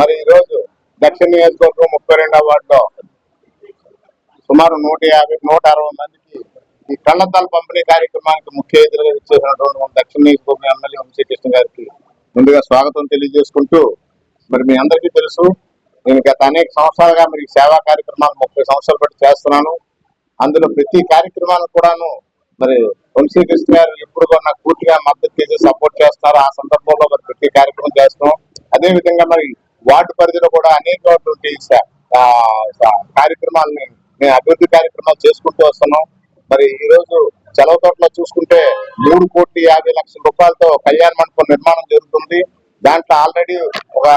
దక్షిణ నియోజకవర్గం ముప్పై రెండవ వార్డులో సుమారు నూట యాభై నూట అరవై మందికి ఈ కళ్ళద్దాల పంపిణీ కార్యక్రమానికి ముఖ్య అతిథిగా ఇచ్చేసినటువంటి దక్షిణ నియోజకవర్గం ఎమ్మెల్యే వంశీకృష్ణ గారికి ముందుగా స్వాగతం తెలియజేసుకుంటూ మరి మీ అందరికీ తెలుసు నేను గత అనేక సంవత్సరాలుగా మరి సేవా కార్యక్రమాలు ముప్పై సంవత్సరాలు పాటు చేస్తున్నాను. అందులో ప్రతి కార్యక్రమానికి కూడాను మరి వంశీకృష్ణ గారు ఎప్పుడు కూడా నాకు పూర్తిగా మద్దతు చేసి సపోర్ట్ చేస్తారు. ఆ సందర్భంలో మరి ప్రతి కార్యక్రమం చేస్తున్నాం. అదే విధంగా మరి వార్డు పరిధిలో కూడా అనేకటువంటి కార్యక్రమాలని మేము అభివృద్ధి కార్యక్రమాలు చేసుకుంటూ వస్తున్నాం. మరి ఈ రోజు చెలవ తోటలో చూసుకుంటే మూడు కోటి యాభై లక్షల రూపాయలతో కళ్యాణ మండపం నిర్మాణం జరుగుతుంది. దాంట్లో ఆల్రెడీ ఒక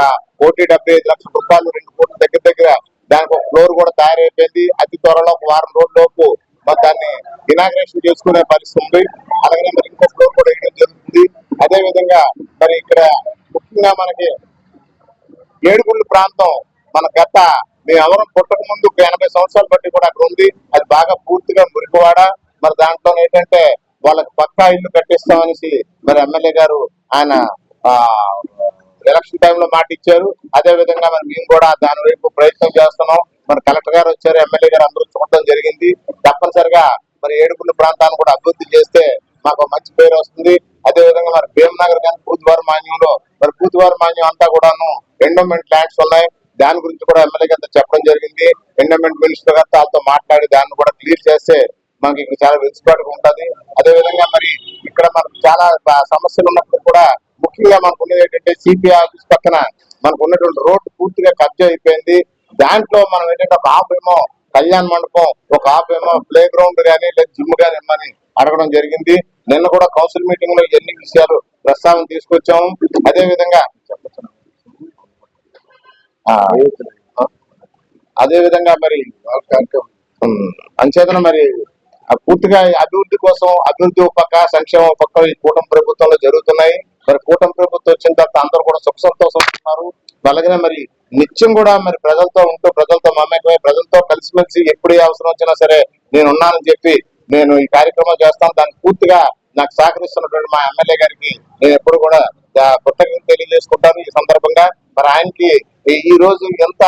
కోటి డెబ్బై ఐదు లక్షల రూపాయలు రెండు కోట్ల దగ్గర దగ్గర దానికి ఒక ఫ్లోర్ కూడా తయారైపోయింది. అతి త్వరలో ఒక వారం రోజులలోపు మరి దాన్ని ఇనాగ్రేషన్ చేసుకునే పరిస్థితి ఉంది. అలాగే మరి ఇంకో ఫ్లోర్ కూడా వేయడం జరుగుతుంది. అదే విధంగా మరి ఇక్కడ ముఖ్యంగా మనకి ఏడుగుళ్ళు ప్రాంతం మన గత. మేమెవరం పుట్టక ముందు ఎనభై సంవత్సరాలు బట్టి కూడా అక్కడ ఉంది. అది బాగా పూర్తిగా మురికివాడ. మరి దాంట్లో ఏంటంటే వాళ్ళకి పక్కా ఇల్లు కట్టిస్తామనేసి మరి ఎమ్మెల్యే గారు ఆయన ఆ ఎలక్షన్ టైంలో మాట ఇచ్చారు. అదే విధంగా మరి మేము కూడా దాని వైపు ప్రయత్నం చేస్తున్నాం. మరి కలెక్టర్ గారు వచ్చారు ఎమ్మెల్యే గారు అందరూ చూడటం జరిగింది. తప్పనిసరిగా మరి ఏడుగుళ్ళు ప్రాంతాన్ని కూడా అభివృద్ధి చేస్తే మాకు మంచి పేరు వస్తుంది. అదే విధంగా మరి భీమనగర్ కానీ పూతివారి మాన్యంలో మరి పూతివారి మాన్యం అంతా కూడాను ఎండోమెంట్ ల్యాండ్స్ ఉన్నాయి. దాని గురించి కూడా ఎమ్మెల్యే గారితో చెప్పడం జరిగింది. ఎండోమెంట్ మినిస్టర్ గారితో వాళ్ళతో మాట్లాడి దాన్ని కూడా క్లియర్ చేస్తే మనకి ఇక్కడ చాలా వెసులుబాటుగా ఉంటది. అదే విధంగా మరి ఇక్కడ మనకు చాలా సమస్యలు ఉన్నప్పుడు కూడా ముఖ్యంగా మనకు ఉన్నది ఏంటంటే సిపిఐ ఆఫీస్ పక్కన మనకు ఉన్నటువంటి రోడ్డు పూర్తిగా కబ్జా అయిపోయింది. దాంట్లో మనం ఏంటంటే ఒక హాఫ్ ఏమో కళ్యాణ్ మండపం ఒక హాఫ్ ఏమో ప్లే గ్రౌండ్ గానీ లేదా జిమ్ గానీ ఇమ్మని అడగడం జరిగింది. నిన్న కూడా కౌన్సిల్ మీటింగ్లో ఎన్ని విషయాలు ప్రస్తావన తీసుకొచ్చాము. అదే విధంగా ఆ, అదే విధంగా మరి అంచేతన మరి ఆ పూర్తిగా అభివృద్ధి కోసం అభివృద్ధి పక్క సంక్షేమం పక్క ఈ కూటమి ప్రభుత్వంలో జరుగుతున్నాయి. మరి కూటమి ప్రభుత్వం వచ్చిన తర్వాత అందరూ కూడా సుఖ సంతోషం ఉంటున్నారు అలాగే మరి నిత్యం కూడా మరి ప్రజలతో ఉంటూ ప్రజలతో మమేకమై ప్రజలతో కలిసిమెలిసి ఎప్పుడు ఏ అవసరం వచ్చినా సరే నేను ఉన్నానని చెప్పి నేను ఈ కార్యక్రమం చేస్తాను. దానికి పూర్తిగా నాకు సహకరిస్తున్నటువంటి మా ఎమ్మెల్యే గారికి నేను ఎప్పుడు కూడా కృతజ్ఞత తెలియజేసుకుంటాను ఈ సందర్భంగా. మరి ఆయనకి ఈ- రోజు ఎంత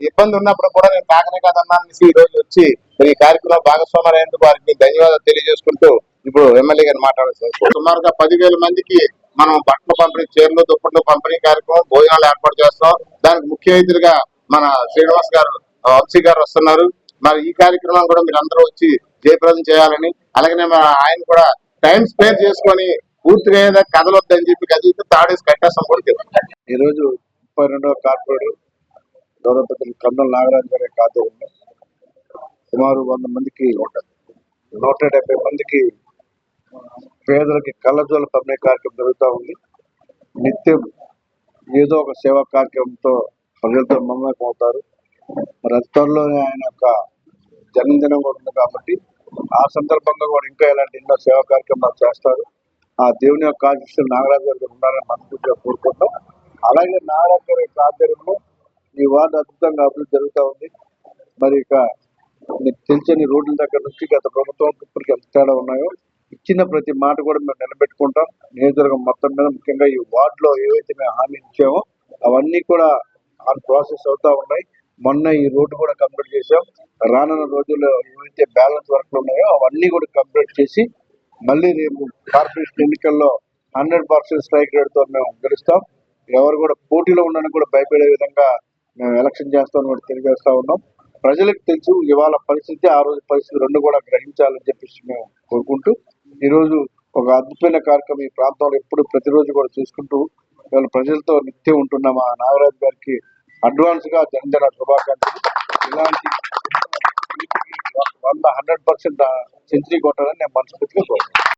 ఇబ్బంది ఉన్నప్పుడు కూడా నేను కాకనే కాదన్నా అనేసి ఈ రోజు వచ్చి ఈ కార్యక్రమం భాగస్వామ్యం అయినందుకు వారికి ధన్యవాదాలు తెలియజేసుకుంటూ ఇప్పుడు ఎమ్మెల్యే గారిని మాట్లాడాల్సి సుమారుగా పదివేల మందికి మనం బట్టలు పంపిణీ చీరలు దుప్పట్లు పంపిణీ కార్యక్రమం భోజనాలు ఏర్పాటు చేస్తాం. దానికి ముఖ్య అతిథిగా మన శ్రీనివాస్ గారు వంశీ గారు వస్తున్నారు. మరి ఈ కార్యక్రమం కూడా మీరు అందరూ వచ్చి జయప్రదం చేయాలని అలాగనే మన ఆయన కూడా టైం స్పేర్ చేసుకొని పూర్తిగా ఏదో కదలొద్దని చెప్పి కదిలితే తాడేసి కట్టేస్తాం కూడా ఈరోజు ముప్పై రెండవ కార్పొరేటర్ గౌరవపతి కర్నూలు నాగరాజు గారి ఆధ్వర్యంలో సుమారు వంద మందికి నూట డెబ్బై మందికి పేదలకి కళ్ళజోల పంపిణీ కార్యక్రమం జరుగుతూ ఉంది. నిత్యం ఏదో ఒక సేవా కార్యక్రమంతో ప్రజలతో మమేకం అవుతారు మరి అతి త్వరలోనే ఆయన యొక్క జన్మదినం కూడా ఉంది కాబట్టి ఆ సందర్భంగా కూడా ఇంకా ఇలాంటి ఎన్నో సేవా కార్యక్రమాలు చేస్తారు. ఆ దేవుని యొక్క ఆశిస్తులు నాగరాజు గారికి ఉండాలని మనస్ఫూర్తిగా కోరుకుంటాం అలాగే నాగరాజు గారి ఆధ్వర్యంలో ఈ వార్డు అద్భుతంగా అభివృద్ధి జరుగుతూ ఉంది. మరి ఇక మీకు తెలిసిన రోడ్ల దగ్గర నుంచి గత ప్రభుత్వం ఇప్పటికి ఎంత తేడా ఉన్నాయో ఇచ్చిన ప్రతి మాట కూడా మేము నిలబెట్టుకుంటాం. నియోజకవర్గం మొత్తం మీద ముఖ్యంగా ఈ వార్డులో ఏవైతే మేము హామీ ఇచ్చామో అవన్నీ కూడా ఆ ప్రాసెస్ అవుతా ఉన్నాయి. మొన్న ఈ రోడ్డు కూడా కంప్లీట్ చేసాం రానున్న రోజుల్లో ఏవైతే బ్యాలెన్స్ వర్క్లు ఉన్నాయో అవన్నీ కూడా కంప్లీట్ చేసి మళ్ళీ రేపు కార్పొరేషన్ ఎన్నికల్లో హండ్రెడ్ పర్సెంట్ స్ట్రైక్ రేట్తో మేము గెలుస్తాం. ఎవరు కూడా పోటీలో ఉండడానికి కూడా భయపడే విధంగా మేము ఎలక్షన్ చేస్తామని కూడా తెలియజేస్తా ఉన్నాం. ప్రజలకు తెలుసు ఇవాళ పరిస్థితి ఆ రోజు పరిస్థితి రెండు కూడా గ్రహించాలని చెప్పేసి మేము కోరుకుంటూ ఈరోజు ఒక అద్భుతమైన కార్యక్రమం ఈ ప్రాంతంలో ఎప్పుడు ప్రతిరోజు కూడా చూసుకుంటూ ఇవాళ ప్రజలతో నిత్యం ఉంటున్నాం ఆ నాగరాజు గారికి అడ్వాన్స్గా జనజన శుభాకాంక్షలు. ఇలాంటి వంద హండ్రెడ్ పర్సెంట్ సెంచరీ కొట్టాలని నేను మనస్ఫూర్తిగా కోరుకుంటున్నాను.